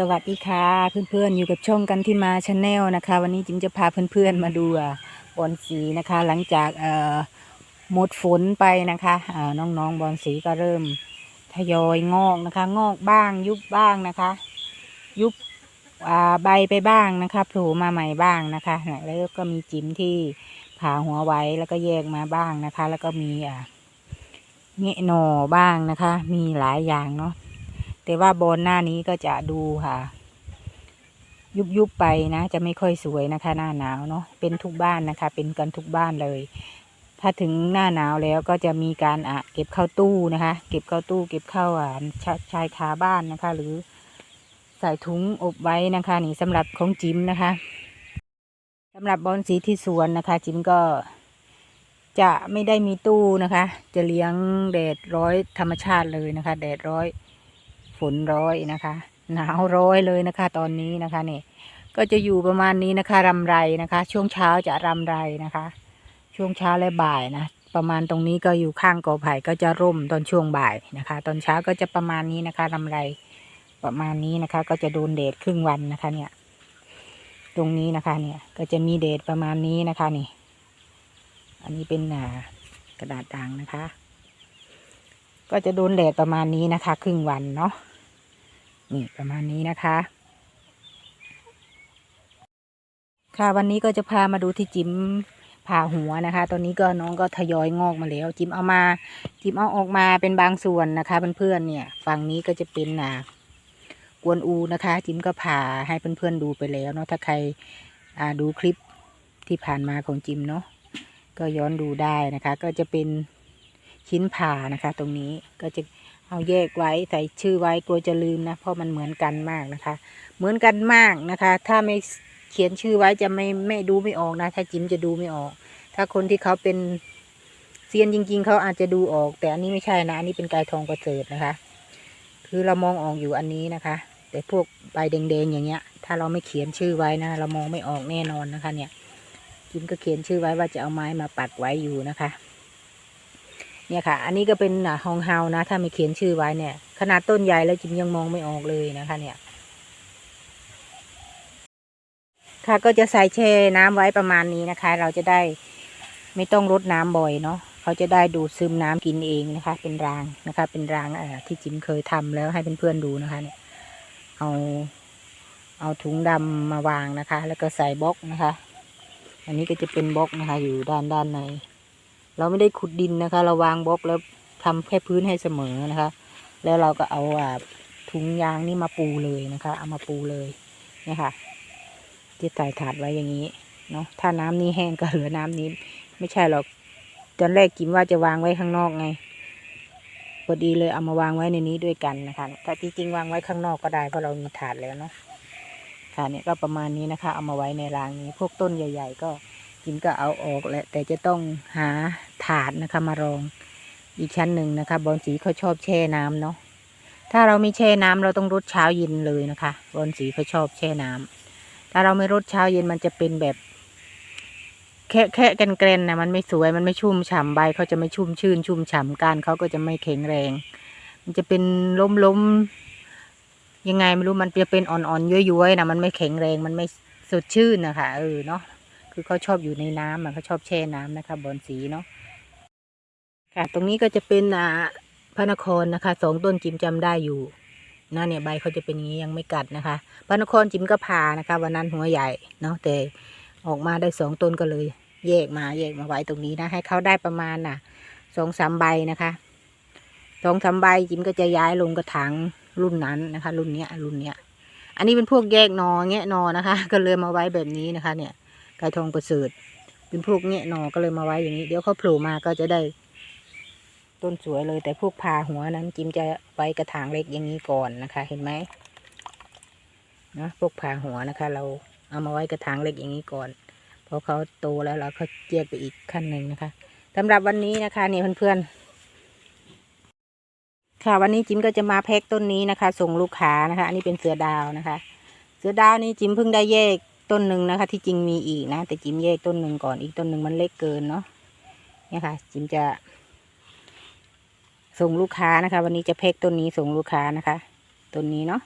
สวัสดีค่ะเพื่อนๆอยู่กับช่องกันที่มาชาแนลนะคะ วันนี้จิมจะพาเพื่อนๆมาดูบอลสีนะคะ หลังจากเอ่อหมดฝนไปนะคะน้องๆบอลสีก็เริ่มทยอยงอกนะคะ งอกบ้างยุบบ้างนะคะ ยุบใบไปบ้างนะคะโผล่มาใหม่บ้างนะคะแล้วก็มีจิมที่ผ่าหัวไว้แล้วก็แยกมาบ้างนะคะ แล้วก็มีอ่าเงะหน่อบ้างนะคะ มีหลายอย่างเนาะ แต่ว่าโบนหน้านี้ก็จะดูค่ะ ยุบยุบไปนะ จะไม่ค่อยสวยนะคะ หน้าหนาวเนาะเป็นทุกบ้านนะคะ เป็นกันทุกบ้านเลย ถ้าถึงหน้าหนาวแล้วก็จะมีการอะเก็บเข้าตู้นะคะ เก็บเข้าตู้ เก็บเข้าอะชชายคาบ้านนะคะ หรือใส่ถุงอบไว้นะคะ นี่สำหรับของจิมนะคะสำหรับบอลสีที่สวนนะคะ จิมก็จะไม่ได้มีตู้นะคะ จะเลี้ยงแดดร้อยธรรมชาติเลยนะคะ แดดร้อย ฝนร้อยนะคะ หนาวร้อยเลยนะคะ ตอนนี้นะคะเนี่ยก็จะอยู่ประมาณนี้นะคะรำไรนะคะ ช่วงเช้าจะรำไรนะคะ ช่วงเช้าและบ่ายนะประมาณตรงนี้ก็อยู่ข้างกอไผ่ก็จะร่มตอนช่วงบ่ายนะคะ ตอนเช้าก็จะประมาณนี้นะคะรำไรประมาณนี้นะคะ ก็จะโดนแดดครึ่งวันนะคะ เนี่ย ตรงนี้นะคะ เนี่ย ก็จะมีแดดประมาณนี้นะคะนี่ อันนี้เป็นกระดาษด่างนะคะ ก็จะโดนแดดประมาณนี้นะคะ ครึ่งวันเนาะ นี่ประมาณนี้นะคะ ค่ะวันนี้ก็จะพามาดูที่จิมผ่าหัวนะคะ ตอนนี้ก็น้องก็ทยอยงอกมาแล้ว จิมเอามา จิมเอาออกมาเป็นบางส่วนนะคะเพื่อนๆเนี่ย ฝั่งนี้ก็จะเป็นอ่ากวนอูนะคะ จิมก็ผ่าให้เพื่อนๆดูไปแล้วเนาะถ้าใครอ่าดูคลิปที่ผ่านมาของจิมเนาะก็ย้อนดูได้นะคะ ก็จะเป็นชิ้นผ่านะคะ ตรงนี้ก็จะ เอาแยกไว้ใส่ชื่อไว้กลัวจะลืมนะเพราะมันเหมือนกันมากนะคะ เหมือนกันมากนะคะ ถ้าไม่เขียนชื่อไว้จะไม่ไม่ดูไม่ออกนะ ถ้าจิ้มจะดูไม่ออก ถ้าคนที่เขาเป็นเซียนจริง ๆ เขาอาจจะดูออก แต่อันนี้ไม่ใช่นะอันนี้เป็นกายทองประเสริฐนะคะ คือเรามองออกอยู่อันนี้นะคะ แต่พวกใบแดงๆอย่างเงี้ย ถ้าเราไม่เขียนชื่อไว้นะ เรามองไม่ออกแน่นอนนะคะ เนี่ยจิ้มก็เขียนชื่อไว้ว่าจะเอาไม้มาปักไว้อยู่นะคะ เนี่ยค่ะ อันนี้ก็เป็นฮองเฮานะ ถ้าไม่เขียนชื่อไว้เนี่ย ขนาดต้นใหญ่แล้วจิมยังมองไม่ออกเลยนะคะเนี่ย ค่ะก็จะใส่แช่น้ำไว้ประมาณนี้นะคะ เราจะได้ไม่ต้องรดน้ำบ่อยเนาะเขาจะได้ดูดซึมน้ำกินเองนะคะ เป็นรางนะคะ เป็นรางอ่าที่จิมเคยทำแล้วให้เพื่อนๆดูนะคะ เนี่ย เอาเอาถุงดำมาวางนะคะ แล้วก็ใส่บล็อกนะคะ อันนี้ก็จะเป็นบล็อกนะคะ อยู่ด้านด้านใน เราไม่ได้ขุดดินนะคะ เราวางบล็อกแล้วทำแค่พื้นให้เสมอนะคะ แล้วเราก็เอาถุงยางนี่มาปูเลยนะคะ เอามาปูเลยเนี่ยค่ะที่ใส่ถาดไว้อย่างนี้เนาะถ้าน้ำนี้แห้งก็เหลือน้ำนี้ ไม่ใช่หรอกตอนแรกกิมว่าจะวางไว้ข้างนอกไงพอดีเลยเอามาวางไว้ในนี้ด้วยกันนะคะ ถ้าจริงๆวางไว้ข้างนอกก็ได้เพราะเรามีถาดแล้วเนาะค่ะเนี่ยก็ประมาณนี้นะคะ เอามาไว้ในรางนี้ พวกต้นใหญ่ ๆ ก็ จิมก็เอาออกแหละ แต่จะต้องหาถาดนะคะมารองอีกชั้นหนึ่งนะคะบอลสีเขาชอบแช่น้ำเนาะถ้าเราไม่แช่น้ำเราต้องรดเช้าเย็นเลยนะคะบอลสีเขาชอบแช่น้ำถ้าเราไม่รดเช้าเย็นมันจะเป็นแบบ แค่แค่กันเกรนนะมันไม่สวยมันไม่ชุ่มฉ่ำใบเขาจะไม่ชุ่มชื่น ชุ่มฉ่ำการเขาก็จะไม่แข็งแรง มันจะเป็นล้มล้มยังไงไม่รู้มันจะเป็นอ่อนๆย้วยๆนะมันไม่แข็งแรงมันไม่สดชื่นนะคะเออเนาะ คือเขาชอบอยู่ในน้ำอะเขาชอบแช่น้ำนะคะบอนสีเนาะค่ะ ตรงนี้ก็จะเป็นอ่าพระนครนะคะสองต้นจิมจำได้อยู่นะเนี่ยใบเขาจะเป็นอย่างนี้ยังไม่กัดนะคะ พระนครจิมก็พานะคะ วันนั้นหัวใหญ่เนาะแต่ออกมาได้สองต้นก็เลย แยกมาแยกมาไว้ตรงนี้นะ ให้เขาได้ประมาณน่ะสองสามใบนะคะสองสามใบจิมก็จะย้ายลงกระถางรุ่นนั้นนะคะ รุ่นเนี้ยรุ่นเนี้ยอันนี้เป็นพวกแยกนอแงะหนอนะคะ ก็เลยมาไว้แบบนี้นะคะ เนี่ย ไก่ทองประเสริฐ เป็นพวกเงี้ยหนอก็เลยมาไว้อย่างนี้ เดี๋ยวเขาโผล่มาก็จะได้ ต้นสวยเลย แต่พวกพาหัวนั้นจิมจะไว้กระถางเล็กอย่างนี้ก่อนนะคะ เห็นไหมนะพวกพาหัวนะคะ เราเอามาไว้กระถางเล็กอย่างนี้ก่อนพอเขาโตแล้วเราก็แยกไปอีกขั้นหนึ่งนะคะสำหรับวันนี้นะคะเนี่ยเพื่อนๆ ค่ะ วันนี้จิมก็จะมาแพ็กต้นนี้นะคะ ส่งลูกค้านะคะ อันนี้เป็นเสือดาวนะคะ เสือดาวนี่จิมเพิ่งได้แยก ต้นหนึ่งนะคะ ที่จริงมีอีกนะ แต่จิมแยกต้นหนึ่งก่อนอีกต้นหนึ่งมันเล็กเกินเนาะเนี่ยค่ะ จิมจะ ส่งลูกค้านะคะ วันนี้จะแพ็กต้นนี้ส่งลูกค้านะคะต้นนี้เนาะ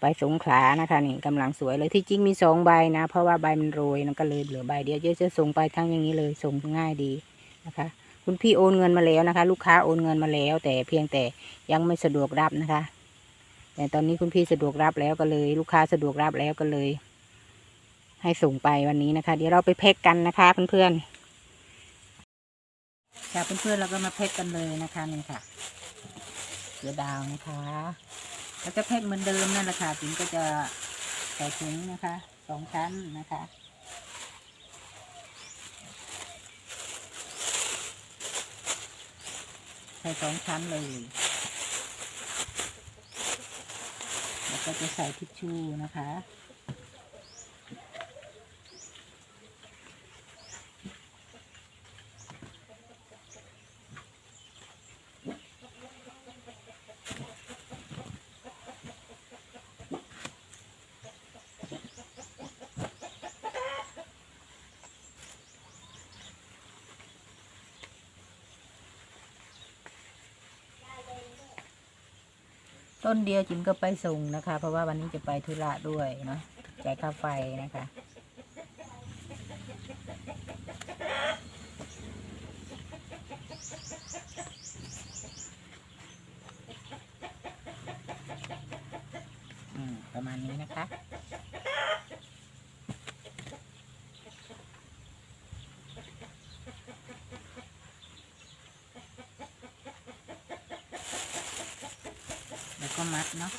ไปสงขลานะคะนี่กำลังสวยเลยที่จริงมีสองใบนะ เพราะว่าใบมันโรยมันก็เลยเหลือใบเดียวเดี๋ยวจะส่งไปทั้งอย่างนี้เลยส่งง่ายดีนะคะ คุณพี่โอนเงินมาแล้วนะคะ ลูกค้าโอนเงินมาแล้ว แต่เพียงแต่ยังไม่สะดวกรับนะคะ แต่ตอนนี้คุณพี่สะดวกรับแล้วก็เลย ลูกค้าสะดวกรับแล้วก็เลย ให้ส่งไปวันนี้นะคะ เดี๋ยวเราไปแพ็กกันนะคะ เพื่อนๆค่ะเพื่อนๆเราก็มาแพ็กกันเลยนะคะนี่ค่ะเสือดาวนะคะแล้วก็แพ็กเหมือนเดิมนั่นแหละค่ะถึงก็จะใส่ถุงนะคะสองชั้นนะคะใส่สองชั้นเลย แล้วก็จะใส่ทิชชู่นะคะ ต้นเดียวจิมก็ไปส่งนะคะ เพราะว่าวันนี้จะไปธุระด้วยเนาะจ่ายค่าไฟนะคะประมาณนี้นะคะ แล้วก็ มัดเนาะ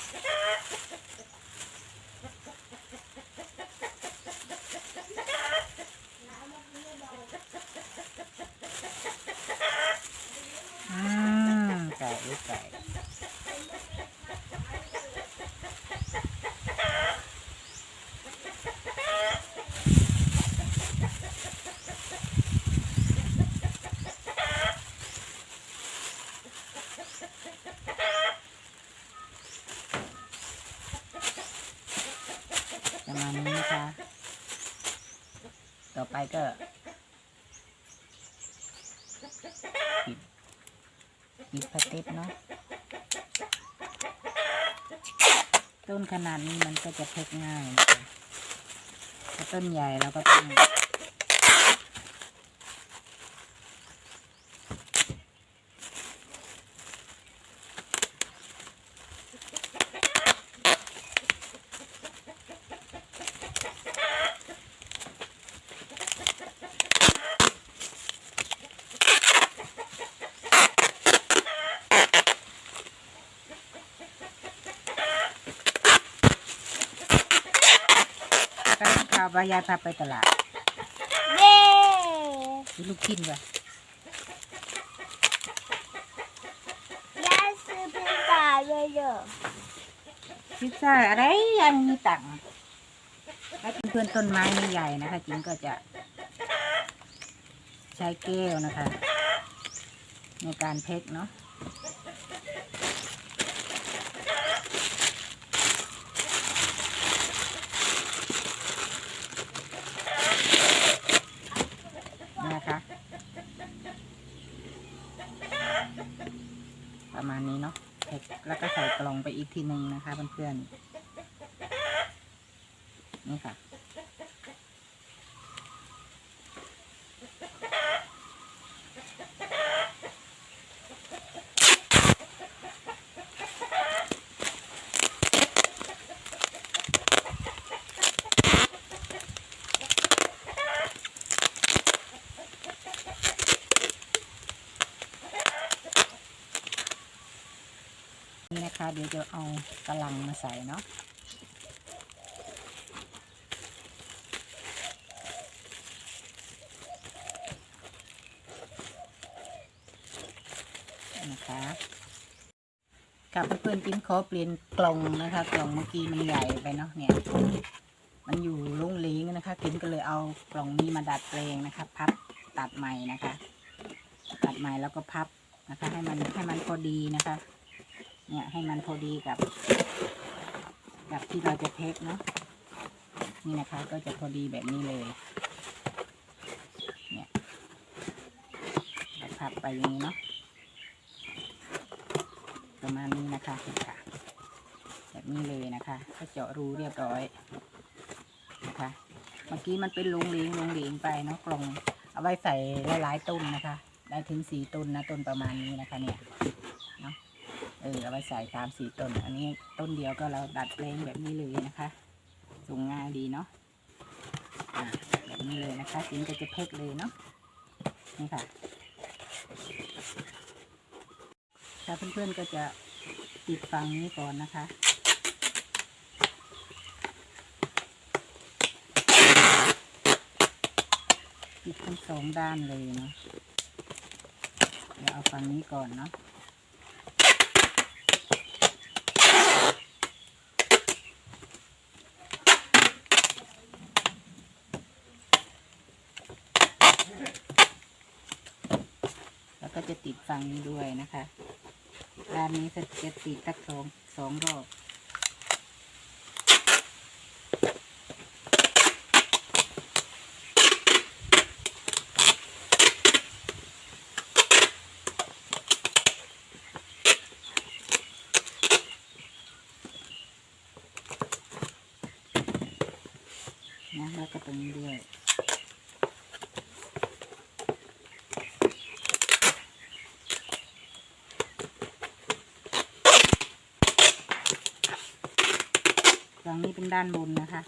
อืมไก่ลูกไก่ประมาณนี้นะคะ ต่อไปก็ปิด ปิดพลาสติกเนาะต้นขนาดนี้มันก็จะเพกง่ายแต่ต้นใหญ่เราก็ต้องาวบายายพาไปตลาดเย้ซื้อลูกชิ้นว่ะยายซื้อพิซซ่าเลยเหรอพิซซ่าอะไรยังมีตังค์ให้เพื่อนๆต้นไม้ไม่ใหญ่นะคะจิงก็จะใช้แก้วนะคะ ในการเพกเนาะ นี่นะคะ ประมาณนี้เนาะเพ็กแล้วก็ใส่กล่ อีกทีหนึ่งนะคะเพื่อนๆนี่ค่ะ ดี๋ยวจะเอากระลังมาใส่เนาะนะคะกับเพื่อนๆจิ้มขอเปลี่ยนกล่องนะคะกล่องเมื่อกี้มันใหญ่ไปเนาะเนี่ยมันอยู่ลุ่งเล้งนะคะกินก็เลยเอากล่องนี้มาดัดแปลงนะคะ พับตัดใหม่นะคะ ตัดใหม่แล้วก็พับนะคะ ให้มันให้มันพอดีนะคะ เนี่ยให้มันพอดีกับ กับที่เราจะเทคเนาะนี่นะคะก็จะพอดีแบบนี้เลย เนี่ยเราพับไปอย่างนี้เนาะประมาณนี้นะคะเห็นค่ะ แบบนี้เลยนะคะ ก็เจาะรูเรียบร้อยนะคะ เมื่อกี้มันเป็นลงเหลงลงเหลงไปเนาะกล่องเอาไว้ใส่หลายๆต้นนะคะ ได้ถึงสี่ต้นนะต้นประมาณนี้นะคะเนี่ย เออเอาไว้ใส่สามสีต้น อันนี้ต้นเดียวก็เราดัดแปลงแบบนี้เลยนะคะส่งง่ายดีเนาะอ่าแบบนี้เลยนะคะจินก็จะเพกเลยเนาะนี่ค่ะถ้าเพื่อนๆก็จะติดฝั่งนี้ก่อนนะคะติดทั้งสองด้านเลยเนาะเดี๋ยวเอาฝั่งนี้ก่อนเนาะ จะติดฝั่งนี้ด้วยนะคะด้านนี้จะติดสักสองสองรอบนะแล้วก็ตรงนี้ด้วย นี้เป็นด้านบนนะคะ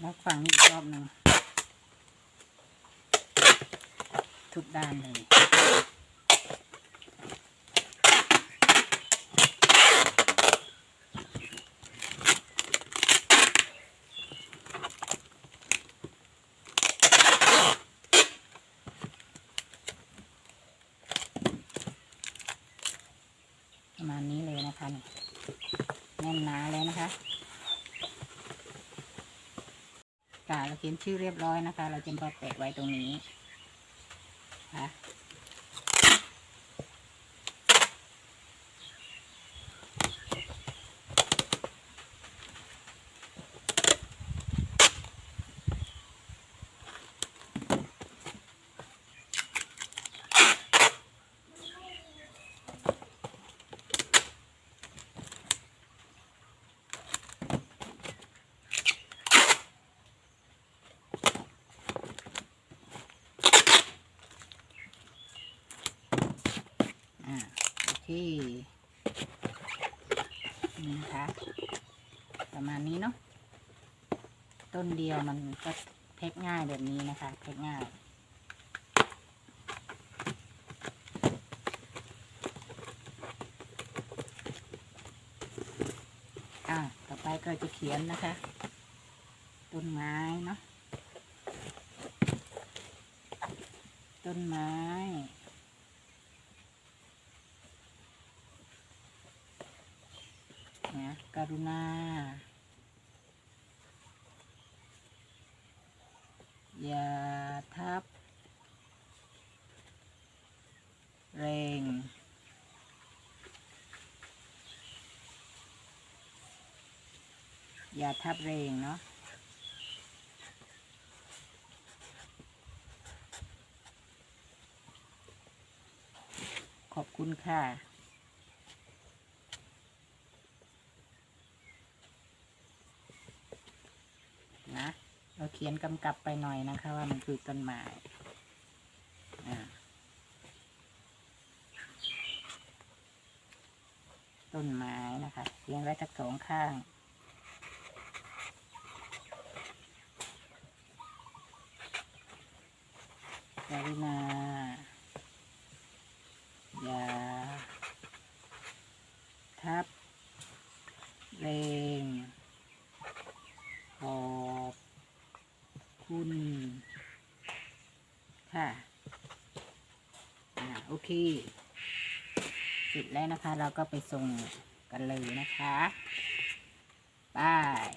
แล้วฝั่งนี้อีกรอบหนึ่งทุกด้านเลย ประมาณนี้เลยนะคะนี่แน่นหนาเลยนะคะกาเราเขียนชื่อเรียบร้อยนะคะ เราจะมาแปะไว้ตรงนี้ค่ะ เคนี่นะคะประมาณนี้เนาะต้นเดียวมันก็แพ็กง่ายแบบนี้นะคะแพ็กง่ายอ่าต่อไปก็จะเขียนนะคะ ต้นไม้เนาะต้นไม้ นะ กรุณา อย่าทับเรง อย่าทับเรงเนาะขอบคุณค่ะ เขียนกำกับไปหน่อยนะคะ ว่ามันคือต้นไม้ต้นไม้นะคะเขียนไว้ทั้งสองข้างกรุณา ทับ เรงขอบคุณ ค่ะ อ่สิบแล้วนะคะ เราก็ไปส่งกันเลยนะคะบาย